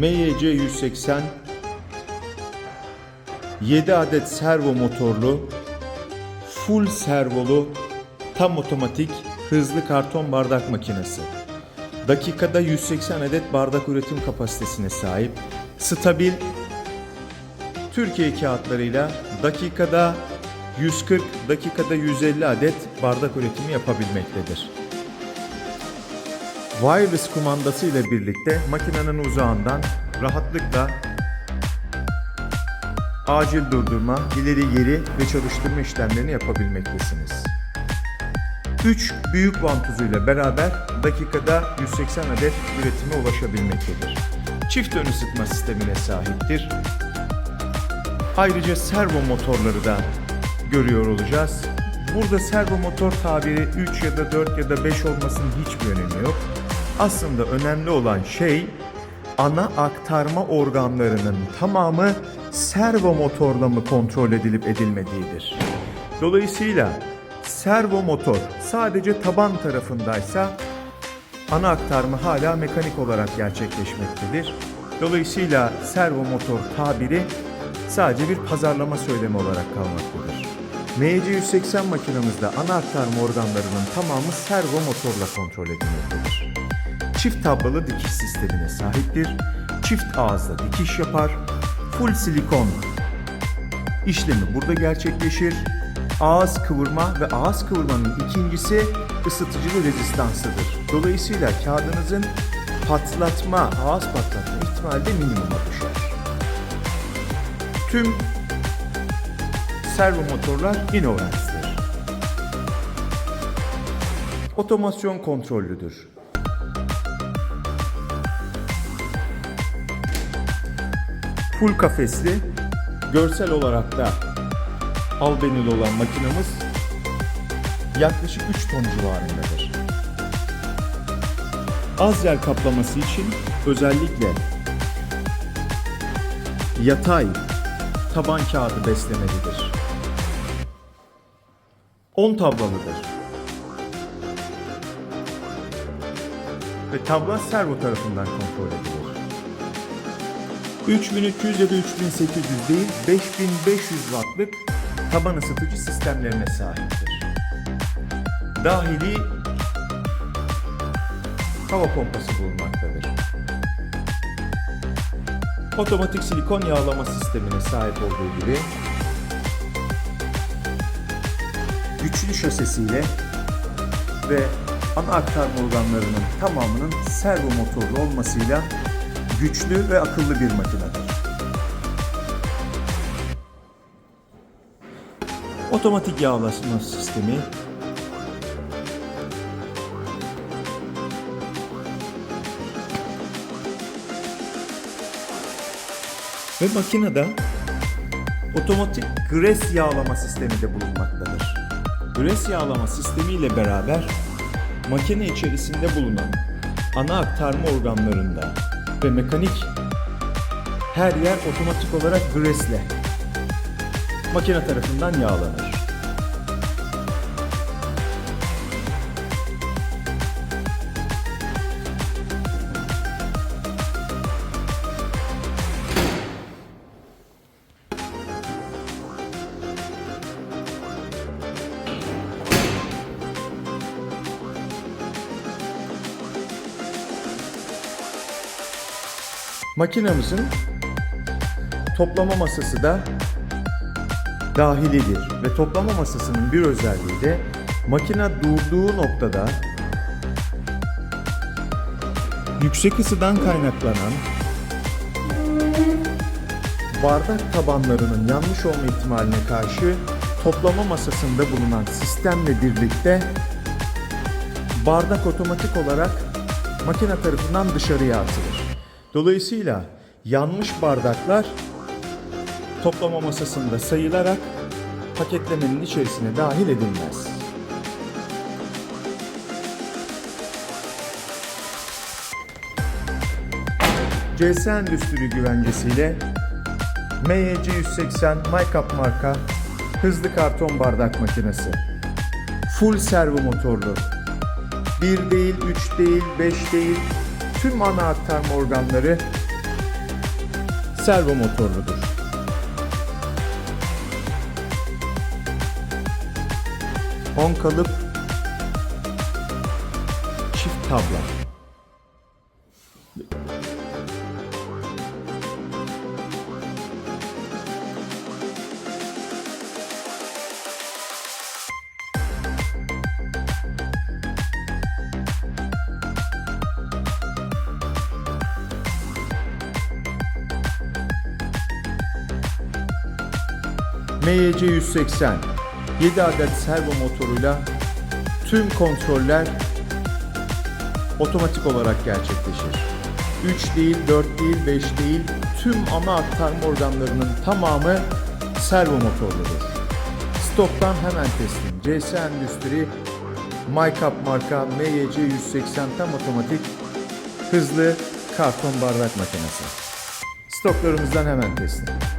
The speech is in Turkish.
MYC 180 7 adet servo motorlu full servolu tam otomatik hızlı karton bardak makinesi. Dakikada 180 adet bardak üretim kapasitesine sahip, stabil Türkiye kağıtlarıyla dakikada 140, dakikada 150 adet bardak üretimi yapabilmektedir. Wireless kumandası ile birlikte makinenin uzağından rahatlıkla acil durdurma, ileri geri ve çalıştırma işlemlerini yapabilmektesiniz. 3 büyük vantuzuyla beraber dakikada 180 adet üretime ulaşabilmektedir. Çift ön ısıtma sistemine sahiptir. Ayrıca servo motorları da görüyor olacağız. Burada servo motor tabiri 3 ya da 4 ya da 5 olmasının hiçbir önemi yok. Aslında önemli olan şey ana aktarma organlarının tamamı servo motorla mı kontrol edilip edilmediğidir. Dolayısıyla servo motor sadece taban tarafındaysa ana aktarma hala mekanik olarak gerçekleşmektedir. Dolayısıyla servo motor tabiri sadece bir pazarlama söylemi olarak kalmaktadır. MC180 makinamızda ana aktarma organlarının tamamı servo motorla kontrol edilmektedir. Çift tablalı dikiş sistemine sahiptir. Çift ağızla dikiş yapar. Full silikon işlemi burada gerçekleşir. Ağız kıvırma ve ağız kıvırmanın ikincisi ısıtıcılı rezistansıdır. Dolayısıyla kağıdınızın patlatma, ağız patlatma ihtimali de minimuma düşer. Tüm servo motorlar Innovax'tir. Otomasyon kontrollüdür. Full kafesli, görsel olarak da albenili olan makinamız yaklaşık 3 ton civarındadır. Az yer kaplaması için özellikle yatay taban kağıdı beslemelidir. 10 tablalıdır. Ve tabla servo tarafından kontrol edilir. 3300 ya da 3800 değil 5500 wattlık taban ısıtıcı sistemlerine sahiptir. Dahili hava pompası bulunmaktadır. Otomatik silikon yağlama sistemine sahip olduğu gibi güçlü şasesiyle ve ana aktarma organlarının tamamının servo motorlu olmasıyla güçlü ve akıllı bir makinedir. Otomatik yağlama sistemi ve makinede otomatik gres yağlama sistemi de bulunmaktadır. Gres yağlama sistemi ile beraber makine içerisinde bulunan ana aktarma organlarında ve mekanik her yer otomatik olarak gresle makine tarafından yağlanır. Makinamızın toplama masası da dahilidir ve toplama masasının bir özelliği de makine durduğu noktada yüksek ısıdan kaynaklanan bardak tabanlarının yanmış olma ihtimaline karşı toplama masasında bulunan sistemle birlikte bardak otomatik olarak makine tarafından dışarıya atılır. Dolayısıyla yanmış bardaklar toplama masasında sayılarak paketlemenin içerisine dahil edilmez. CS Endüstri güvencesiyle MYC 180 MyCup marka hızlı karton bardak makinesi. Full servo motorlu. 1 değil, 3 değil, 5 değil. Tüm ana aktarma organları servo motorludur. On kalıp çift tabla. MYC 180 7 adet servo motoruyla tüm kontroller otomatik olarak gerçekleşir. 3 değil, 4 değil, 5 değil, tüm ana aktarma organlarının tamamı servo motorludur. Stoktan hemen teslim. CS Endüstri MyCup marka MYC 180 tam otomatik hızlı karton bardak makinesi. Stoklarımızdan hemen teslim.